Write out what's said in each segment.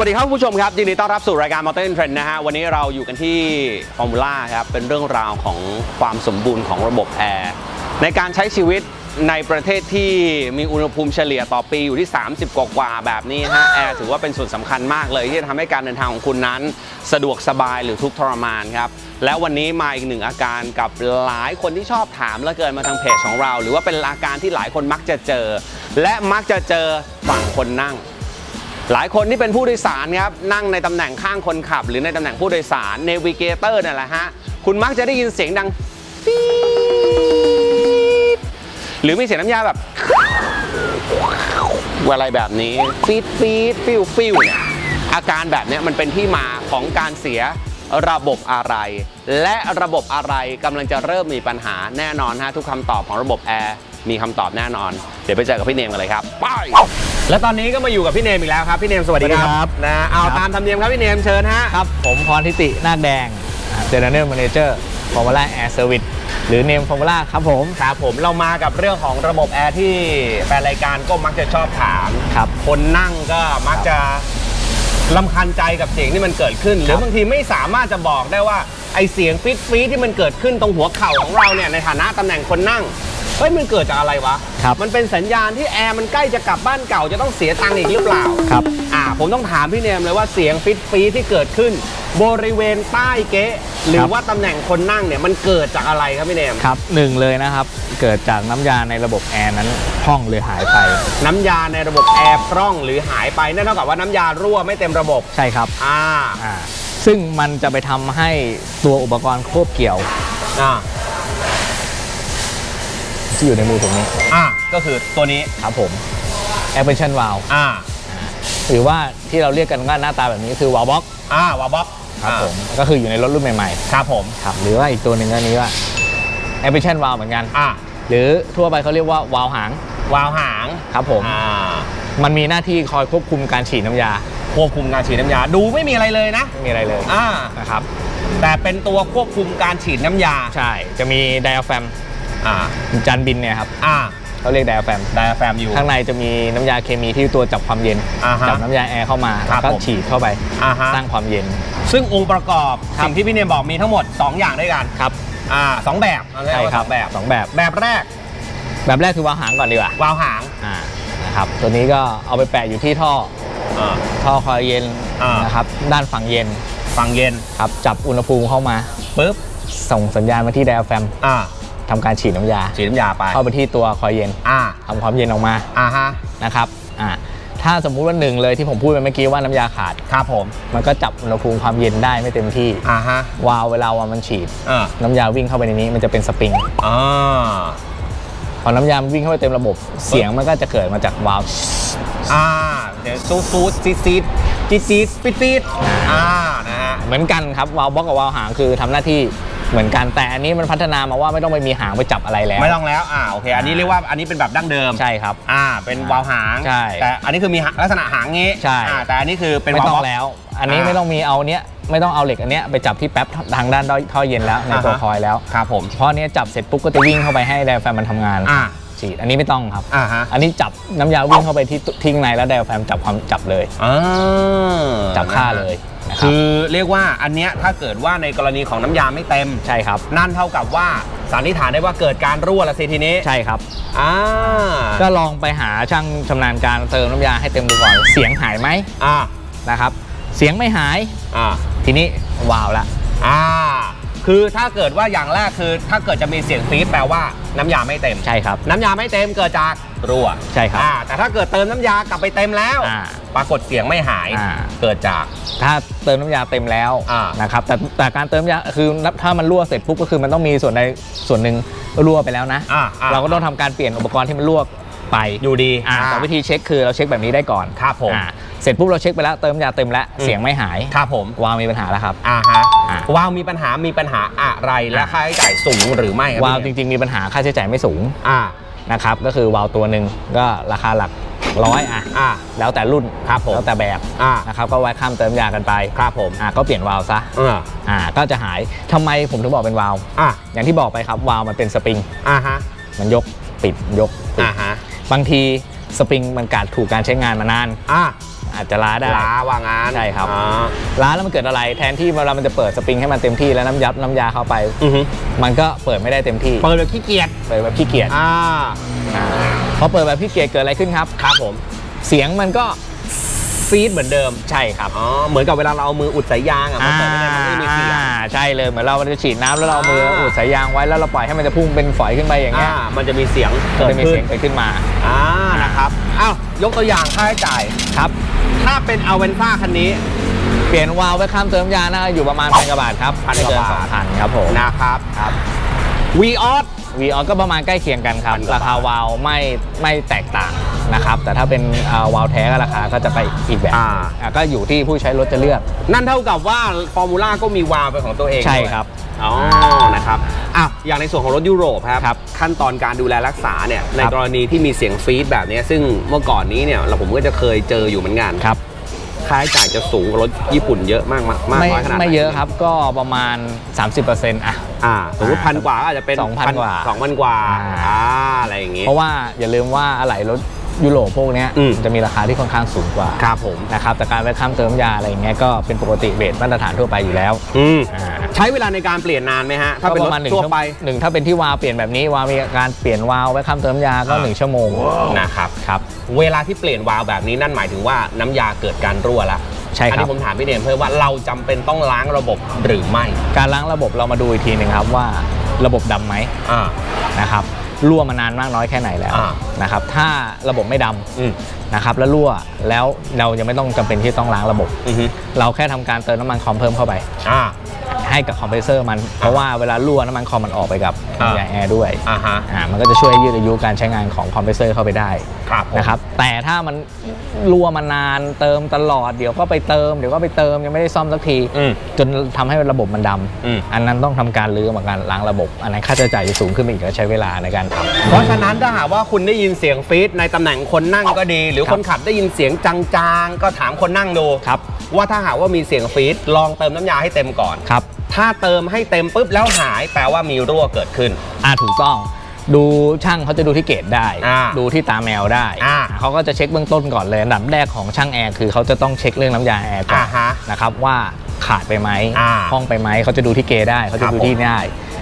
สวัสดีครับผู้ชมครับยินดีต้อนรับสู่รายการ Motor Trend นด์นะฮะวันนี้เราอยู่กันที่ฟอร์มูล่าครับเป็นเรื่องราวของความสมบูรณ์ของระบบแอร์ในการใช้ชีวิตในประเทศที่มีอุณหภูมิเฉลี่ยต่อปีอยู่ที่ 30 กว่ากว่าแบบนี้ฮะแอร์ถือว่าเป็นส่วนสำคัญมากเลย ที่จะทำให้การเดินทางของคุณนั้น สะดวกสบายหรือทุกทรมานครับ แล้ววันนี้มาอีกหนึ่งอาการกับหลายคนที่ชอบถามเหลือเกินมาทางเพจของเรา หรือว่าเป็นอาการที่หลายคนมักจะเจอ และมักจะเจอฝั่งคนนั่ง หลายคนที่เป็นผู้โดยสารครับนั่งในตำแหน่งข้างคนขับ หรือในตำแหน่งผู้โดยสารเนวิเกเตอร์นั่นแหละฮะคุณมักจะได้ยินเสียงดังฟีดหรือมีเสียงน้ำยาแบบอะไรแบบนี้ฟีดฟีดฟิวฟิวเนี่ยอาการแบบนี้มันเป็นที่มาของการเสียระบบอะไร และระบบอะไรกำลังจะเริ่มมีปัญหาแน่นอนฮะทุกคำตอบของระบบแอร์มีคำตอบแน่นอน เดี๋ยวไปเจอกับพี่เนมกันเลยครับ ไป และตอนนี้ก็มาอยู่กับพี่เนมอีกแล้วครับพี่เนมสวัสดีคสวัสดีครัรับบนะเอาครับตามธรรมเนียมครับพี่เนมเชิญฮะครับ ผมพรทิตินาคแดงเจเนอเรลแมเนเจอร์ฟอร์มูล่าแอร์เซอร์วิสหรือเนมฟอร์มูล่าครับผมครับผมเรามากับเรื่องของระบบแอร์ที่แฟนรายการก็มักจะชอบถามครับคนนั่งก็มักจะลำคัญใจกับเสียงที่มันเกิดขึ้น หรือบางทีไม่สามารถจะบอกได้ว่าไอเสียงฟิตฟีดที่มันเกิดขึ้นตรงหัวเข่าของเราเนี่ยในฐานะตำแหน่งคนนั่ง เฮ้ยมันเกิดจากอะไรวะ ครับมันเป็นสัญญาณที่แอร์มันใกล้จะกลับบ้านเก่าจะต้องเสียตังค์อีกหรือเปล่าครับอ่า ผมต้องถามพี่เนมเลยว่าเสียงฟิตฟีดที่เกิดขึ้น บริเวณใต้เก๊ะหรือว่าตำแหน่งคนนั่งเนี่ยมันเกิดจากอะไรครับพี่เนม ครับหนึ่งเลยนะครับ เกิดจากน้ำยาในระบบแอร์นั้นพร่องหรือหายไป น้ำยาในระบบแอร์พร่องหรือหายไปนั่นเท่ากับว่าน้ำยารั่วไม่เต็มระบบ ใช่ครับอ่าอ่าซึ่งมันจะไปทำให้ตัวอุปกรณ์ควบเกี่ยว อ่า ที่อยู่ในมือผมนี้อ่าก็คือตัวนี้ครับผม a p p r e s s i o n valve อ่าหรือว่าที่เราเรียกกันว่าหน้าตาแบบนี้คือ valve box อ่าวาบ็อกครับผมก็คืออยู่ในรถรุ่นใหม่ครับผมๆครับหรือว่าอีกตัวหนึ่งอันนี้ว่า a p p r e s s i o n valve เหมือนกันอ่าหรือทั่วไปเขาเรียกว่าวาล์วหางวาล์วหางครับผมอ่ามันมีหน้าที่คอยควบคุมการฉีดน้ำยา ควบคุมการฉีดน้ำยา ดูไม่มีอะไรเลยนะไม่มีอะไรเลยอ่านะครับแต่เป็นตัวควบคุมการฉีดน้ำยา ใช่ จะมีไดอะแฟม อ่าจานบินเนี่ยครับอ่าเขาเรียกไดอะแฟมไดอะแฟรมอยู่ ข้างในจะมีน้ำยาเคมีที่ตัวจับความเย็น อ่าฮะจับน้ำยาแอร์เข้ามาครัแล้บวก็ผมฉีดเข้าไป อ่าฮะ สร้างความเย็น ซึ่งองค์ประกอบครับ สิ่งที่พี่เนมบอกมีทั้งหมด 2 อย่างด้วยกันครับ อ่าสองแบบเอาเรียกใช่ว่าคสรัองแบบสองแบบ แบบแรกแบบแรกคือวาล์วหางก่อนดีกว่า วาล์วหางอ่า นะครับ ตัวนี้ก็เอาไปแปะอยู่ที่ท่อ อ่า ท่อคอยเย็นอ่าน นะครับ ด้านฝั่งเย็นฝั่งเย็นครับ จับอุณหภูมิเข้ามา ปุ๊บ ส่งสัญญาณมาที่ไดอะแฟม อ่า ทำการฉีดน้ำยา ฉีดน้ำยาไปเข้าไปที่ตัวคอยเย็นอ่าทำความเย็นออกมาอ่าฮะนะครับอ่าถ้าสมมุติว่าหนึ่งเลยที่ผมพูดไปเมื่อกี้ว่าน้ำยาขาด ครับผมมันก็จับอุณหภูมิความเย็นได้ไม่เต็มที่อ่าฮะวาล์วเวลาวาล์วมันฉีด อ่าน้ำยาวิ่งเข้าไปในนี้มันจะเป็นสปริง อ่าพอน้ำยามันวิ่งเข้าไปเต็มระบบ เสียงมันก็จะเกิดมาจากวาล์วอ่าเดี๋ยวซูดซูดซีดซีดจีดจีดปิดปิดอ่านะฮะ เหมือนกันครับวาล์วบล็อกกับวาล์วหางคือทำหน้าที่ เหมือนกันแต่อันนี้มันพัฒนามาว่าไม่ต้องไปมีหางไปจับอะไรแล้วไม่ต้องแล้วอ่าโอเค อันนี้เรียกว่าอันนี้เป็นแบบดั้งเดิมใช่ครับ อ่า เป็นวาล์วหางใช่แต่อันนี้คือมีลักษณะหางงี้ใช่อ่าแต่อันนี้คือเป็นไม่วาล์วต้อบล็องกแล้ว อันนี้อ่าไม่ต้องมีเอาเนี้ยไม่ต้องเอาเหล็กอันเนี้ยไปจับที่แป๊บทางด้านท่อเย็นแล้วในตัวอ่าฮะคอยแล้วครับผมเพราะอันเนี้ยจับเสร็จปุ๊บก็จะวิ่งเข้าไปให้ไดอะแฟมมันทำงานอ่าฉีดอันนี้ไม่ต้องครับอ่าฮะอันนี้จับน้ำยาวิ่งเข้าไปที่ทิ้งในแล้วไดอะแฟมจับความจับเลยอ่าจับค่าเลย นะครับคือเรียกว่าอันเนี้ยถ้าเกิดว่าในกรณีของน้ำยาไม่เต็ม ใช่ครับนั่นเท่ากับว่าสันนิษฐานได้ว่าเกิดการรั่วละสิทีนี้ใช่ครับ อ่าก็ลองไปหาช่างชำนาญการเติมน้ำยาให้เต็มดูก่อนเสียงหายไหมอ่านะครับ เสียงไม่หาย อ่าทีนี้วาวละ อ่า คือถ้าเกิดว่าอย่างแรกคือ ถ้าเกิดจะมีเสียงฟีดแปลว่าน้ำยาไม่เต็ม ใช่ครับ น้ำยาไม่เต็มเกิดจากรั่วใช่ครับอ่าแต่ถ้าเกิดเติมน้ำยากลับไปเต็มแล้ว อ่า ปรากฏเสียงไม่หายอ่า เกิดจาก ถ้าเติมน้ำยาเต็มแล้วอ่า นะครับแต่แต่การเติมน้ำยาคือถ้ามันรั่วเสร็จปุ๊บก็คือมันต้องมีส่วนใดส่วนหนึ่งรั่วไปแล้วนะ อ่าอ่เราก็ต้องทำการเปลี่ยนอุปกรณ์ที่มันรั่วไปอยู่ดีอ่าแต่วิธีเช็คคือเราเช็คแบบนี้ได้ก่อนครับผม อ่า เสร็จปุ๊บเราเช็คไปแล้วเติมน้ำยาเต็มแล้วอืมเสียงไม่หายครับผมวาวมีปัญหาแล้วครับอ่าฮะอ่าวาวมีปัญหามีปัญหาอะไรและอ่าค่าใช้จ่ายสูงหรือไม่ครับวาล์วจพี่ริง ๆ มีปัญหาค่าใช้จ่ายไม่สูงอ่านะครับก็คือวาล์วตัวหนึ่งก็ราคาหลักร้อยอะอ่าแล้วแต่รุ่นครับผมแล้วแต่แบบอ่านะครับก็ไว้ข้ามเติมยากันไปครับผมอ่าก็เปลี่ยนวาล์วซะอ่าอ่าก็จะหายทำไมผมถึงบอกเป็นวาล์วอ่าอย่างที่บอกไปครับวาล์วมันเป็นสปริงอ่าฮะมันยกปิดยกปิดอ่าฮะบางทีสปริงมันกาดถูกการใช้งานมานานอ่า อาจจะล้าได้ล้าว่างานใช่ครับอ่าล้าแล้วมันเกิดอะไรแทนที่เวลามันจะเปิดสปริงให้มันเต็มที่แล้วน้ำยับน้ำยาเข้าไปอือฮึมันก็เปิดไม่ได้เต็มที่เปิดแบบขี้เกียจเปิดแบบขี้เกียจอ่าอ่าพอเปิดแบบขี้เกียจเกิดอะไรขึ้นครับครับผม เสียงมันก็ฟีดเหมือนเดิมใช่ครับอ๋อเหมือนกับเวลาเราเอามืออุดสายยางอะมันเปิดไม่ได้มันไม่มีเสียงอ่าใช่เลยเหมือนเราจะฉีดน้ำแล้วเราเอามืออุดสายยางไว้แล้วเราปล่อยให้มันจะพุ่งเป็นฝอยขึ้นไปอย่างเงี้ยอ่ามันจะมีเสียงมันเกิดจะมีขึ้เสีนยงเกิดขึ้นมาอ่านะครับ อ้าวยกตัวอย่างค่าใช้จ่าย ครับ ถ้าเป็นอเวนซ่าคันนี้ เปลี่ยนวาล์วไว้ข้ามเติมยานะอยู่ประมาณพันกว่าบาทครับพันกว่าบาทพันครับผมนะครับครับวีออส วีออก็ประมาณใกล้เคียงกันครับ พันกว่าราคาวาล์วไม่ไม่แตกต่าง นะครับแต่ถ้าเป็นอ่าวาล์วแท้ก็ราคาก็จะไปอีกแบบอ่า อ่าก็อยู่ที่ผู้ใช้รถจะเลือก นั่นเท่ากับว่าฟอร์มูล่าก็มีวาล์วเป็นของตัวเองใช่ด้วยครับ อ๋อนะครับอะอย่างในส่วนของรถยุโรปครับ ครับขั้นตอนการดูแลรักษาเนี่ยในครับกรณีที่มีเสียงฟีดแบบเนี้ยซึ่งเมื่อก่อนนี้เนี่ยเราผมก็จะเคยเจออยู่เหมือนกันครับ ค่าใช้จ่ายจะสูงกว่ารถญี่ปุ่นเยอะมากมากมากไม่น้อยขนาดหนไม่เยอะครับก็ประมาณ 30%อะ อ่าสมมติพันกว่าก็อาจจะเป็น2,000กว่าสองพันกว่าอ่า อ่าอะไรอย่างงี้ เพราะว่าอย่าลืมว่าอะไหล่รถ ยุโรปพวกเนี้ยอืม จะมีราคาที่ค่อนข้างสูงกว่าครับผม นะครับแต่การไปข้ามเติมยาอะไรอย่างเงี้ยก็เป็นปกติเบสมาตรฐานทั่วไปอยู่แล้วอืม อ่า ใช้เวลาในการเปลี่ยนนานไหมฮะ ถ้าเป็นก็รปถระมาณหนึ่งทั่วชั่วไป หนึ่งถ้าเป็นที่วาล์วเปลี่ยนแบบนี้วาล์วมีการเปลี่ยนวาล์วไว้ข้ามเติมยาก็อ่า หนึ่งชั่วโมงนะครับ ครับ เวลาที่เปลี่ยนวาล์วแบบนี้นั่นหมายถึงว่าน้ำยาเกิดการรั่วแล้วใช่อัครับนี้ผมถามพี่เนมเพิ่มว่าเราจำเป็นต้องล้างระบบหรือไม่การล้างระบบเรามาดูอีกทีหนึ่งครับว่าระบบดำไหมอ่า นะครับ รั่วมานานมากน้อยแค่ไหนแล้วอ่านะครับถ้าระบบไม่ดำอืมนะครับแล้วรั่วแล้วเรายังไม่ต้องจำเป็นที่ต้องล้างระบบ อือฮึเราแค่ทำการเติมน้ำมันคอมเพิ่มเข้าไป อ่า ให้กับคอมเพรสเซอร์มัน เพราะว่าเวลารั่วน้ำมันคอมมันออกไปกับอ่าน้ำยาแอร์ด้วย อ่าฮะ อ่ามันก็จะช่วยยืดอายุการใช้งานของคอมเพรสเซอร์เข้าไปได้ครับผมนะครับแต่ถ้ามันรั่วมานานเติมตลอดเดี๋ยวก็ไปเติมเดี๋ยวก็ไปเติมยังไม่ได้ซ่อมสักที อืมจนทำให้ระบบมันดอืมำอันนั้นต้องทำการรื้อมาการล้างระบบ อันนั้นค่าใช้จ่ายจะสูงขึ้นไปอีกและใช้เวลาในการทำเพราะฉะนั้นถ้าหากว่าคุณได้ยินเสียงฟีดในตำแหน่งคนนั่งก็ดี หรือครับคนขับได้ยินเสียงจางๆ ก็ถามคนนั่งดูครับว่าถ้าหากว่ามีเสียงฟีดลองเติมน้ำยาให้เต็มก่อน ครับถ้าเติมให้เต็มปุ๊บแล้วหายแปลว่ามีรั่วเกิดขึ้น อ่าถูกต้อง ดูช่างเขาจะดูที่เกรดได้ อ่าดูที่ตาแมวได้อ่า เขาก็จะเช็คเบื้องต้นก่อนเลยอันดับแรกของช่างแอร์คือเขาจะต้องเช็คเรื่องน้ำยาแอร์ก่อนอ่าฮะ นะครับว่าขาดไปไหมอ่าห้องไปไหมเขาจะดูที่เกรดได้เขาครัจะบดูที่ได้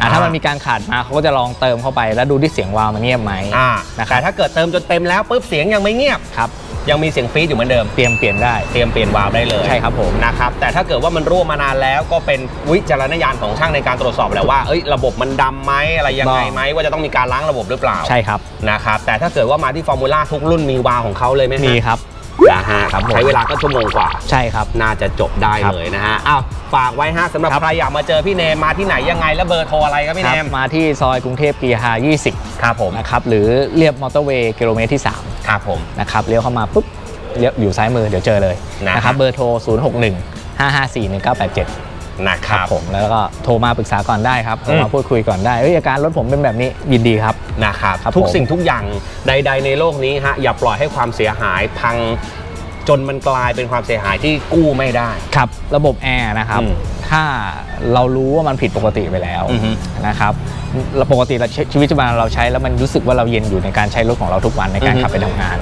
อ่าอ่าถ้ามันมีการขาดมาเขาก็จะลองเติมเข้าไป แล้วดูที่เสียงวาล์วมันเงียบไหมอ่านะครับแต่ถ้าเกิดเติมจนเต็มแล้วปุ๊บเสียงยังไม่เงียบ ครับ ยังมีเสียงฟีดอยู่เหมือนเดิม เตรียมเปลี่ยนได้ เตรียมเปลี่ยนวาล์วได้เลยใช่ครับผมนะครับแต่ถ้าเกิดว่ามันรั่วมานานแล้วก็เป็นวิจารณญาณของช่างในการตรวจสอบแหล้วว่าเอ้ยระบบมันดำไหมอะไรยังไงไหมว่าจะต้องมีการล้างระบบหรือเปล่าใช่ครับนะครับแต่ถ้าเกิดว่ามาที่ฟอร์มูล่าทุกรุ่นมีวาล์วของเขาเลยไหมฮะมีครับ นะฮะครับผม ใช้เวลาก็ชั่วโมงกว่า ใช่ครับ น่าจะจบได้ครับเลยนะฮะอ้าวฝากไว้ฮะสำหรับครับ ใครอยากมาเจอพี่เนมมาที่ไหนยังไงและเบอร์โทรอะไรครับพี่คเนรับมมาที่ซอยกรุงเทพกีฬา20 ครับผม นะครับ หรือเรียบมอเตอร์เวย์กิโลเมตรที่ ครับผม3นะครับเลี้ยวเข้ามาปุ๊บเลี้ยวอยู่ซ้ายมือเดี๋ยวเจอเลยนะ นะครับเบอร์โทร 061 554 1987นะคครัรับบผมแล้วก็โทรมาปรึกษาก่อนได้ครับโทรมาพูดคุยก่อนได้เอ้ยอาการรถผมเป็นแบบนี้ยินดีครับ นะครับครับทุกผม สิ่งทุกอย่างใด ๆ ในโลกนี้ฮะอย่าปล่อยให้ความเสียหายพังจนมันกลายเป็นความเสียหายที่กู้ไม่ได้ ครับระบบแอร์นะครับอืม ถ้าเรารู้ว่ามันผิดปกติไปแล้วอือฮึ นะครับเราปกติเราใช้ชีวิตประจำวันเราใช้แล้วมันรู้สึกว่าเราเย็นอยู่ในการใช้รถของเราทุกวันในการอือฮึขับไปทำงาน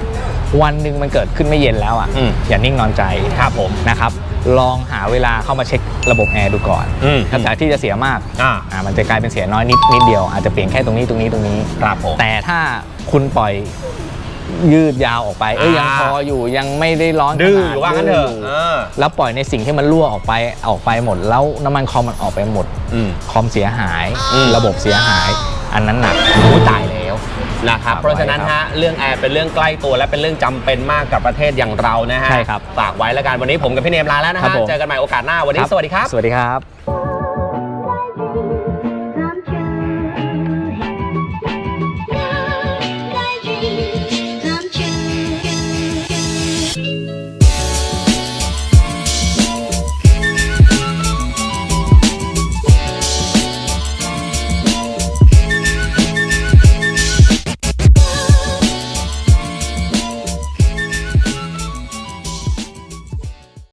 วันหนึ่งมันเกิดขึ้นไม่เย็นแล้วอะอืม อย่านิ่งนอนใจครับผมนะครับ ลองหาเวลาเข้ามาเช็คระบบแอร์ดูก่อนอืมถ้าจากที่จะเสียมากอ่า อ่ามันจะกลายเป็นเสียน้อยนิดนิดเดียวอาจจะเปลี่ยนแค่ตรงนี้ตรงนี้ตรงนี้ ครับผม แต่ถ้าคุณปล่อย ยืดยาวออกไปเอ้ยอ่ายัยังพออยู่ยังไม่ได้ร้อนดื้อขดว่างั้นเถอะดื้ยู่เออแล้วปล่อยในสิ่งที่มันรั่วออกไปออกไปหมด แล้วน้ำมันคอมมันออกไปหมดอืมคอมเสียหายอืมระบบเสียหาย อันนั้นหนักโอ้ยตายแล้วนะครับฝากไว้เพราะฉะนั้นฮะเรื่องแอร์เป็นเรื่องใกล้ตัวและเป็นเรื่องจำเป็นมากกับประเทศอย่างเรานะฮะใช่ครับฝากไว้แล้วกันวันนี้ผมกับพี่เนมลาแล้วนะครัฮะบผมเจอกันใหม่โอกาสหน้าวันนี้สวัสดีครับ สวัสดีครับ